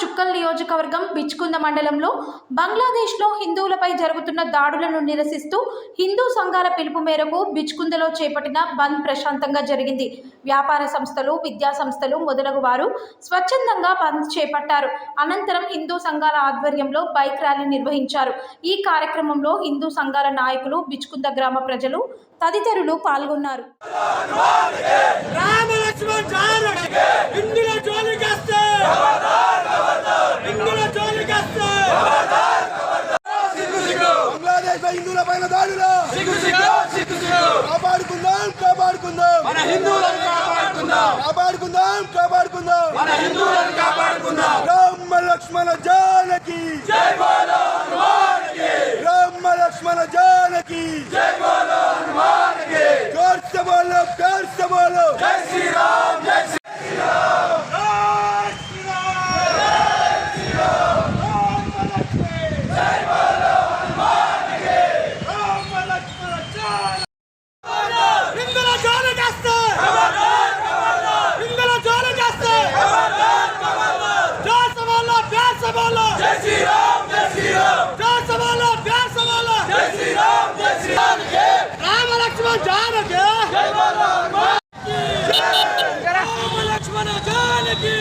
చుక్కల్ నియోజకవర్గం బిచ్కుంద మండలంలో బంగ్లాదేశ్లో హిందువులపై జరుగుతున్న దాడులను నిరసిస్తూ హిందూ సంఘాల పిలుపు మేరకు బిచ్కుందలో చేపట్టిన బంద్ ప్రశాంతంగా జరిగింది. వ్యాపార సంస్థలు విద్యా సంస్థలు మొదలగు వారు స్వచ్ఛందంగా బంద్ చేపట్టారు. అనంతరం హిందూ సంఘాల ఆధ్వర్యంలో బైక్ ర్యాలీ నిర్వహించారు. ఈ కార్యక్రమంలో హిందూ సంఘాల నాయకులు బిచ్కుంద గ్రామ ప్రజలు తదితరులు పాల్గొన్నారు. కాపాడురా కాపాడుకుందాం కాపాడుకుందాం. మన హిందువులను కాపాడుకుందాం. కాపాడుకుందాం కాపాడుకుందాం. మన హిందువులను కాపాడుకుందాం. రామ లక్ష్మణ జానకి. జై బోలో హనుమానకి రామ లక్ష్మణ జానకి. జై బోలో హనుమానకి శ్రీరామ్. రామ లక్ష్మణ జానకి